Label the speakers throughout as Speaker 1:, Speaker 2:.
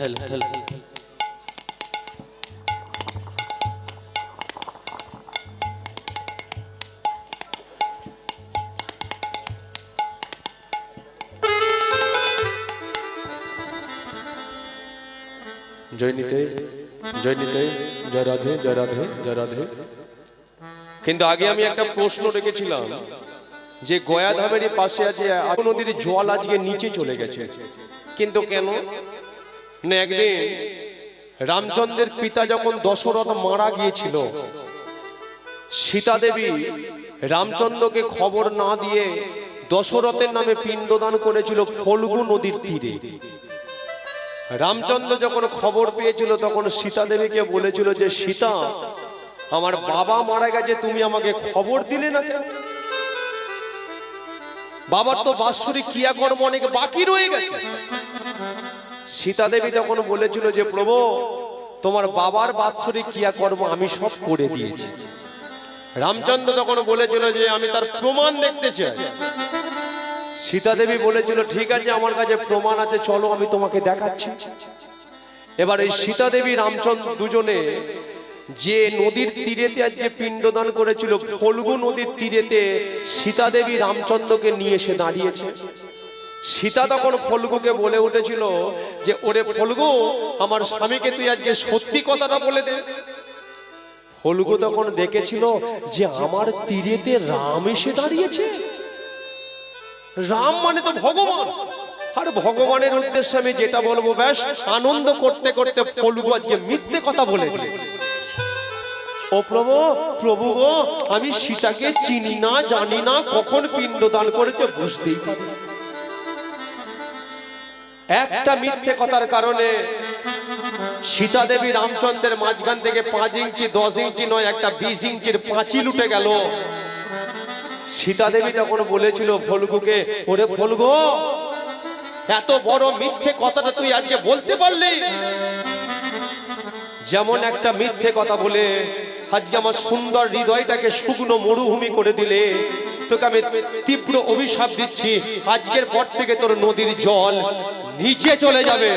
Speaker 1: হেল হেল জয় নিতে জয় নিতে, জয় রাধে জয় রাধে জয় রাধে। কিন্তু আগে আমি একটা প্রশ্ন রেখেছিলাম যে গয়া ধামেরই পাশে আছে নদীর জল আজকে নিচে চলে গেছে। কিন্তু কেন? একদিন রামচন্দ্রের পিতা যখন দশরথ মারা গিয়েছিল সীতা দেবী রামচন্দ্রকে খবর না দিয়ে দশরথের নামে পিণ্ডদান করেছিল ফল্গু নদীর তীরে। রামচন্দ্র যখন খবর পেয়েছিল, তখন সীতা দেবীকে বলেছিল যে, সীতা, আমার বাবা মারা গেছে, তুমি আমাকে খবর দিলে না কেন? বাবার তো বাৎসরিক ক্রিয়াকর্ম অনেক বাকি রয়ে গেছে। সীতা দেবী তখন বলেছিল যে, প্রভু, তোমার বাবার বাৎসরিক ক্রিয়াকর্ম আমি সব করে দিয়েছি। রামচন্দ্র তখন বলেছিল যে, আমি তার প্রমাণ দেখতে চাই। সীতা দেবী বলেছিল, ঠিক আছে, আমার কাছে প্রমাণ আছে, চলো আমি তোমাকে দেখাচ্ছি। এবার এই সীতা দেবী রামচন্দ্র দুজনে যে নদীর তীরেতে আজকে পিণ্ডদান করেছিল, ফল্গু নদীর তীরেতে সীতা দেবী রামচন্দ্রকে নিয়ে এসে দাঁড়িয়েছে। সীতা তখন ফলগুকে বলে উঠেছিল যে, ওরে ফল্গু, আমার স্বামীকে তুই আজকে সত্যি কথাটা বলে দে ফলগু তখন দেখেছিল যে, আমার তীরেতে রাম এসে দাঁড়িয়েছে রাম মানে তো ভগবান আর ভগবানের উদ্দেশ্যে আমি যেটা বলব, ব্যাস, আনন্দ করতে করতে ফলগু আজকে মিথ্যে কথা বলে। ও প্রভু প্রভু গো, আমি সীতাকে চিনি না, জানি না, কখন পিণ্ডদান করেছে বুঝতেই পারি। একটা মিথ্যে কথার কারণে সীতা দেবী রামচন্দ্রের মাঝখান থেকে পাঁচ ইঞ্চি, দশ ইঞ্চি নয়, একটা বিশ ইঞ্চির পাঁচিল উঠে গেল। সীতা দেবী তখন বলেছিল, ফলগুকে, ওরে ফলগো, এত বড় মিথ্যে কথাটা তুই আজকে বলতে পারলি? যেমন একটা মিথ্যে কথা বলে, আজকে আমার সুন্দর হৃদয়টাকে শুকনো মরুভূমি করে দিলে তোকে আমি তীব্র অভিশাপ দিচ্ছি। আজকের পর থেকে তোর নদীর জল নিচে চলে যাবে।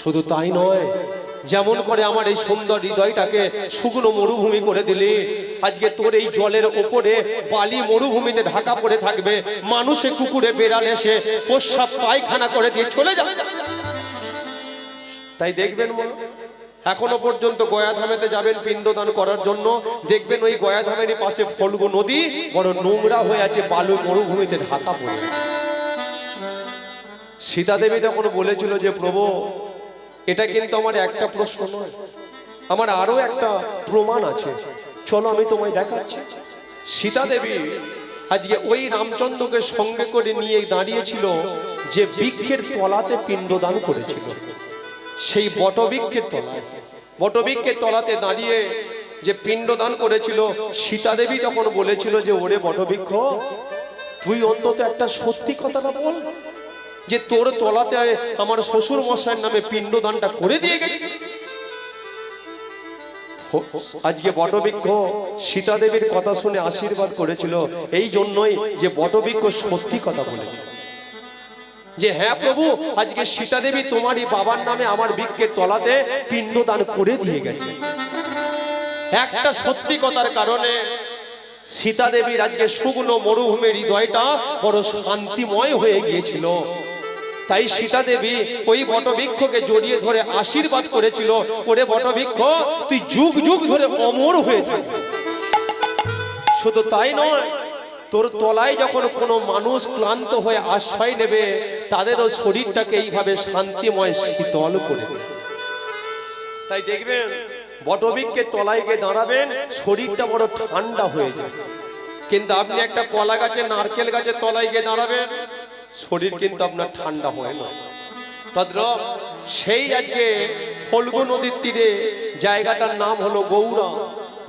Speaker 1: শুধু তাই নয়, যেমন করে আমার এই সুন্দর হৃদয়টাকে শুকনো মরুভূমি করে দিলি, আজকে তোর এই জলের ওপরে বালি মরুভূমিতে ঢাকা পড়ে থাকবে, মানুষে কুকুরে বেড়াল এসে প্রস্রাব পায়খানা করে দিয়ে চলে যাবে। তাই দেখবেন মা এখনও পর্যন্ত গয়াধামেতে যাবেন পিণ্ডদান করার জন্য। দেখবেন ওই গয়াধামেরই পাশে ফলগু নদী, বড় নোংরা হয়ে আছে বালু মরুভূমিতে ঢাকা পড়ে। সীতা দেবী তখন বলেছিল যে, প্রভু, এটা কিন্তু আমার একটা প্রশ্ন নয়, আমার আরও একটা প্রমাণ আছে। চলো আমি তোমায় দেখাচ্ছি। সীতা দেবী আজকে ওই রামচন্দ্রকে সঙ্গে করে নিয়ে দাঁড়িয়েছিল যে, বৃক্ষের তলাতে পিণ্ডদান করেছিল। সেই বটবৃক্ষের তলায়। বটবৃক্ষের তলাতে দাঁড়িয়ে যে পিণ্ডদান করেছিল সীতা দেবী তখন বলেছিল যে, ওরে বটবৃক্ষ, তুই অন্তত একটা সত্যি কথাটা বল, যে তোর তলাতে আমার শ্বশুর মশাইয়ের নামে পিণ্ডদানটা করে দিয়ে গেছে। আজকে বটবৃক্ষ সীতা দেবীর কথা শুনে আশীর্বাদ করেছিল। এই জন্যই যে বটবৃক্ষ সত্যি কথা বলেছে। যে হ্যাঁ প্রভু, আজকে সীতা দেবী তোমারই বাবার নামে আমার বৃক্ষের তলাতে পিণ্ডদান করে দিয়ে গেছে। একটা সত্যি কথার কারণে সীতা দেবীর আজকে শুকনো মরুভূমির হৃদয়টা বড় শান্তিময় হয়ে গিয়েছিল। তাই সীতা দেবী ওই বটবৃক্ষকে জড়িয়ে ধরে আশীর্বাদ করেছিল, ওরে বটবৃক্ষ, তুই যুগ যুগ ধরে অমর হয়ে থাকবি শুধু তাই নয় তোর তলায় যখন কোনো মানুষ ক্লান্ত হয়ে আশ্রয় নেবে, তাদেরও শরীরটাকে এইভাবে শান্তিময় শীতল করে তাই দেখবেন বটবৃক্ষের তলায় গিয়ে দাঁড়াবেন, শরীরটা বড় ঠান্ডা হয়ে যায় কিন্তু আপনি একটা কলা গাছে, নারকেল গাছের তলায় গিয়ে দাঁড়াবেন, শরীর কিন্তু আপনার ঠান্ডা হয় না। তদ্রব, সেই আজকে ফল্গু নদীর তীরে, জায়গাটার নাম হলো গৌড়া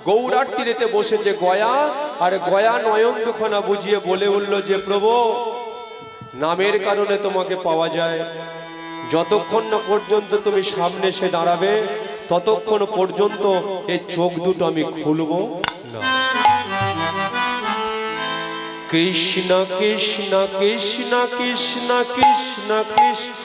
Speaker 1: গৌড়ার তীরেতে বসেছে গয়া, আর গয়া নয়ন দুখানা বুঝিয়ে বলে উঠল যে, প্রভু, নামের কারণে তোমাকে পাওয়া যায়। যতক্ষণ না পর্যন্ত তুমি সামনে এসে দাঁড়াবে, ততক্ষণ পর্যন্ত এই চোখ দুটো আমি খুলবো না। কৃষ্ণ কৃষ্ণ কৃষ্ণ কৃষ্ণ কৃষ্ণ কৃষ্ণ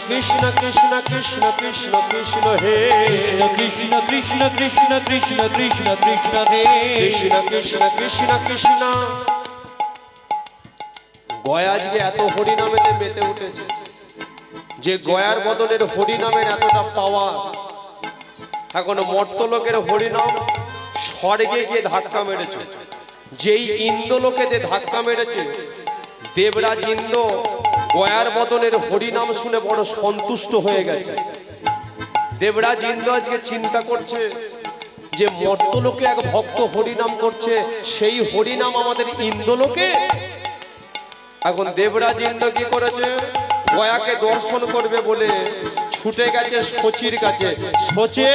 Speaker 2: কৃষ্ণ কৃষ্ণ কৃষ্ণ কৃষ্ণ
Speaker 1: কৃষ্ণ কৃষ্ণ কৃষ্ণ হে কৃষ্ণ
Speaker 2: কৃষ্ণ কৃষ্ণ কৃষ্ণ কৃষ্ণ
Speaker 1: কৃষ্ণ হে
Speaker 2: কৃষ্ণ কৃষ্ণ কৃষ্ণ কৃষ্ণ
Speaker 1: গয়া আজকে এত হরিনামেতে মেতে উঠেছে যে গয়ার বদলের হরিনামের এতটা পাওয়া এখন মর্তলোকের হরিনাম স্বর্গে গিয়ে ধাক্কা মেরেছে যেই ইন্দ্রলোকেতে ধাক্কা মেরেছে দেবরাজ ইন্দ্র গয়ার বদলের হরিনাম শুনে বড় সন্তুষ্ট হয়ে গেছে। দেবরাজ ইন্দ্র আজকে চিন্তা করছে যে মর্তলোকে এক ভক্ত হরিনাম করছে, সেই হরিনাম আমাদের ইন্দ্রলোকে? এখন দেবরাজ ইন্দ্র কি করেছে? গয়াকে দর্শন করবে বলে ছুটে গেছে সচির কাছে। সচে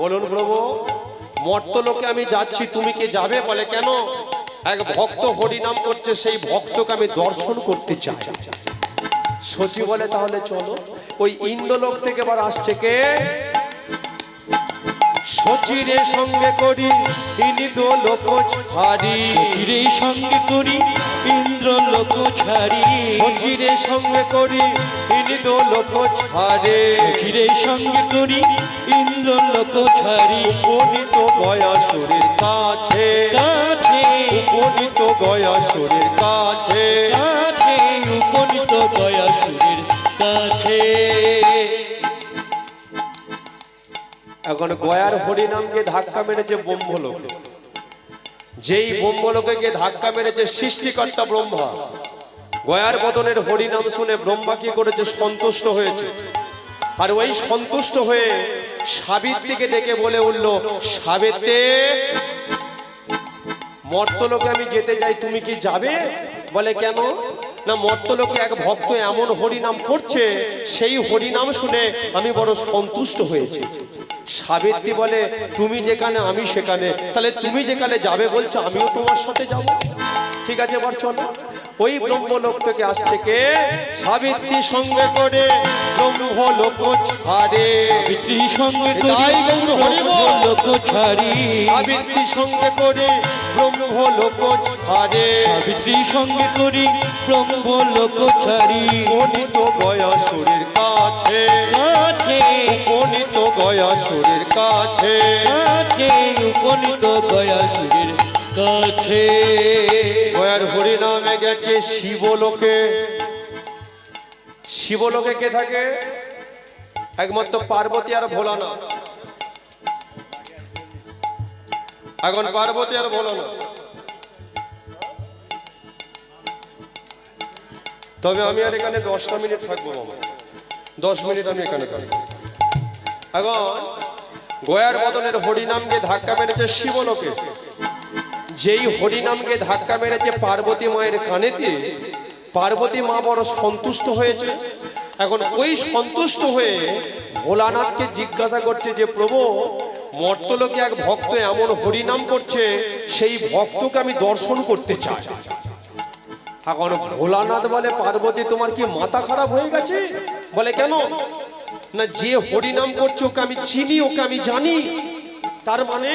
Speaker 1: বলুন প্রভু, মর্তলোকে আমি যাচ্ছি, তুমি কি যাবে? বলে কেন? এক ভক্ত হরিনাম করছে, সেই ভক্তকে আমি দর্শন করতে চাই। সচি বলে, তাহলে চলো। ওই ইন্দ্রলোক থেকে এবার আসছে কে? সচিরে সঙ্গে করি ইনি দো লোক ছাড়ি
Speaker 2: সঙ্গে করি ইন্দ্র লোক ছাড়ি।
Speaker 1: সচিরে সঙ্গে করি ইনি দো লোক ছাড়ে।
Speaker 2: রে সঙ্গে করি ইন্দ্র লোক ছাড়ি।
Speaker 1: উপনীত গয়াসুরের কাছে।
Speaker 2: কাছে।
Speaker 1: উপনীত গয়াসুরের কাছে।
Speaker 2: কাছে। উপনীত গয়া সুরের কাছে।
Speaker 1: এখন গয়ার হরিনামকে ধাক্কা মেরেছে ব্রহ্মলোকে। যেই ব্রহ্মলোকে গিয়ে ধাক্কা মেরেছে সৃষ্টিকর্তা ব্রহ্মা। গয়ার বদনের হরিনাম শুনে ব্রহ্মা কি করেছে? সন্তুষ্ট হয়েছে। আর ওই সন্তুষ্ট হয়ে সাবিত্রীকে ডেকে বলে উঠল, সাবিত্রী, মর্তলোকে আমি যেতে চাই, তুমি কি যাবে? বলে, কেন? না, মর্তলোকে এক ভক্ত এমন হরিনাম করছে, সেই হরিনাম শুনে আমি বড় সন্তুষ্ট হয়েছি। সাবিত্রী বলে তুমি যেখানে আমি সেখানে। তাহলে তুমি যেখানে যাবে বলছো আমিও তোমার সাথে যাব? ঠিক আছে এবার চলো। ওই ব্রহ্মলোক থেকে আসছে কে সাবিত্রী সঙ্গে করে ব্রহ্মলোক ছাড়ে।
Speaker 2: পিতৃ সঙ্গে
Speaker 1: তাই
Speaker 2: করি
Speaker 1: গৌর হরি বল।
Speaker 2: লোক ছাড়ি।
Speaker 1: সাবিত্রী সঙ্গে করে ব্রহ্মলোক ছাড়ে।
Speaker 2: সাবিত্রী সঙ্গে করি ছাড়ি।
Speaker 1: গয়াসুরের কাছে।
Speaker 2: কাছে।
Speaker 1: গয়াসুরের কাছে।
Speaker 2: কাছে উপনীত গয়া সুরের কাছে।
Speaker 1: গয়ার হরিনামে গেছে শিবলোকে। শিবলোকে কে থাকে? একমাত্র পার্বতী আর ভোলানা এখন পার্বতী আর ভোলানা তবে আমি আর এখানে দশটা মিনিট থাকব মামা। দশ মিনিট আমি এখানে থাকব। এখন গয়ার বদনের হরিনামকে ধাক্কা মেরেছে শিবলোকে। যেই হরিনামকে ধাক্কা মেরেছে পার্বতী মায়ের কানেতে, পার্বতী মা বড় সন্তুষ্ট হয়েছে। এখন ওই সন্তুষ্ট হয়ে ভোলানাথকে জিজ্ঞাসা করছে যে, প্রভু, মর্তলোকে এক ভক্ত এমন হরিনাম করছে, সেই ভক্তকে আমি দর্শন করতে চাই। এখন ভোলানাথ বলে, পার্বতী, তোমার কি মাথা খারাপ হয়ে গেছে? বলে, কেন? না যে হরিনাম করছে ওকে আমি চিনি ওকে আমি জানি। তার মানে?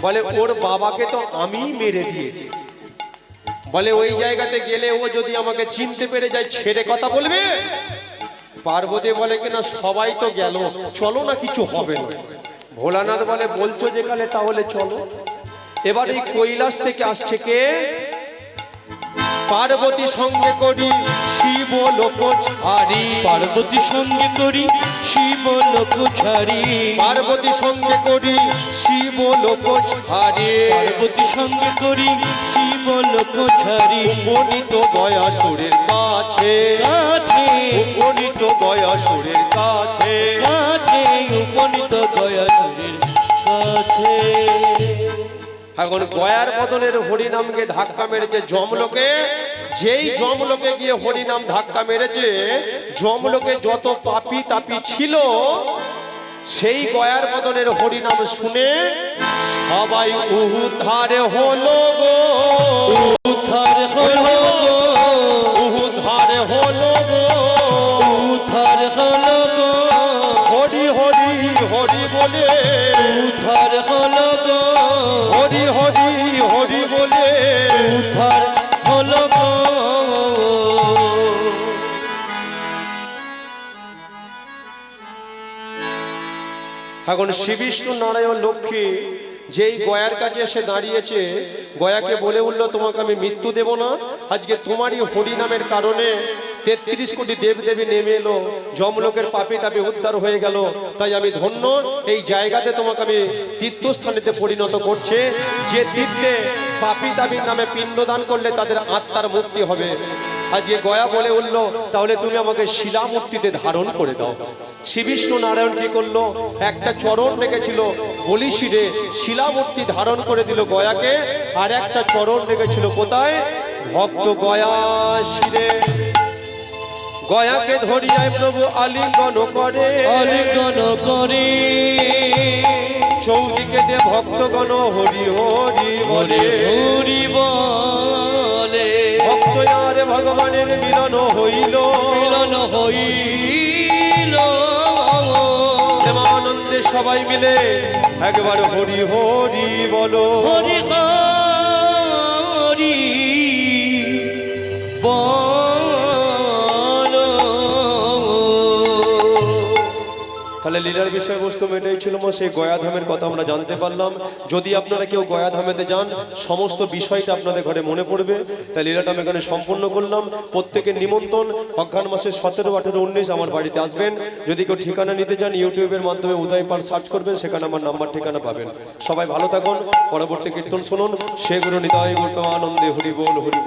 Speaker 1: বলে ওর বাবাকে তো আমি মেরে দিয়েছি। বলে ওই জায়গাতে গেলে ও যদি আমাকে চিনতে পেরে যায় ছেড়ে কথা বলবে? পার্বতী বলে কিনা সবাই তো গেল চলো না কিছু হবে না। ভোলানাথ বলে বলছো যেখানে তাহলে চলো। এবার এই কৈলাস থেকে আসছে কে? পার্বতী সঙ্গে করি শিব লোক ছাড়ি
Speaker 2: পার্বতী সঙ্গে করি শিব লোক ছাড়ি
Speaker 1: পার্বতী সঙ্গে করি শিব লোক ছাড়ে
Speaker 2: পার্বতী সঙ্গে করি শিব লোক ছাড়ি
Speaker 1: উপনীত গয়াসুরের কাছে।
Speaker 2: কাছে।
Speaker 1: উপনীত গয়াসুরের কাছে।
Speaker 2: কাছে উপনীত দয়াসুরের
Speaker 1: এখন গয়ার বদলের হরিনামকে ধাক্কা মেরেছে জমলোকে যেই জমলোকে গিয়ে হরিনাম ধাক্কা মেরেছে জমলোকে যত পাপি তাপি ছিল, সেই গয়ার বদলের হরিনাম শুনে সবাই উহুধারে হলো গো। এখন শ্রীবিষ্ণু নারায়ণ লক্ষ্মী যেই গয়ার কাছে এসে দাঁড়িয়েছে, গয়াকে বলে উঠল, তোমাকে আমি মৃত্যু দেব না। আজকে তোমারই হরি নামের কারণে তেত্রিশ কোটি দেবদেবী নেমে এলো। যমলোকের পাপে তাপে উদ্ধার হয়ে গেল। তাই আমি ধন্য। এই জায়গাতে তোমাকে আমি তীর্থস্থানেতে পরিণত করছে। যে তীর্থে পাপি তাপির নামে পিণ্ডদান করলে তাদের আত্মার মুক্তি হবে। আজকে গয়া বলে উঠল, তাহলে তুমি আমাকে শিলামূর্তিতে ধারণ করে দাও। শ্রী বিষ্ণু নারায়ণ কি করল? একটা চরণ রেখেছিল বলি শিরে শিলামূর্তি ধারণ করে দিল গয়াকে, আর একটা চরণ রেখেছিল কোথায়? ভক্ত গয়া শিরে। গয়াকে ধরিয়ায় প্রভু আলিঙ্গন করে।
Speaker 2: আলিঙ্গন করে।
Speaker 1: চৌদিকে দে ভক্তগণ হরি হরি বলে।
Speaker 2: হরি বলে।
Speaker 1: ভক্ত আরে ভগবানের মিলন হইল।
Speaker 2: মিলন হইল।
Speaker 1: প্রেমানন্দে সবাই মিলে একবার হরি হরি বলো।
Speaker 2: হরি হরি
Speaker 1: তাহলে লীলার বিষয়বস্তু মেটাই ছিল মা, সেই গয়াধামের কথা আমরা জানতে পারলাম। যদি আপনারা কেউ গয়াধামেতে যান, সমস্ত বিষয়টা আপনাদের ঘরে মনে পড়বে। তাই লীলাটা আমি এখানে সম্পূর্ণ করলাম। প্রত্যেকের নিমন্ত্রণ, অজ্ঞান মাসের সতেরো, আঠেরো, উনিশ আমার বাড়িতে আসবেন। যদি কেউ ঠিকানা নিতে চান, ইউটিউবের মাধ্যমে উদয় পাল সার্চ করবেন, সেখানে আমার নাম্বার, ঠিকানা পাবেন। সবাই ভালো থাকুন, পরবর্তী কীর্তন শুনুন। সে গুরু নিতাই গুরু আনন্দে হরি বল হরি বল।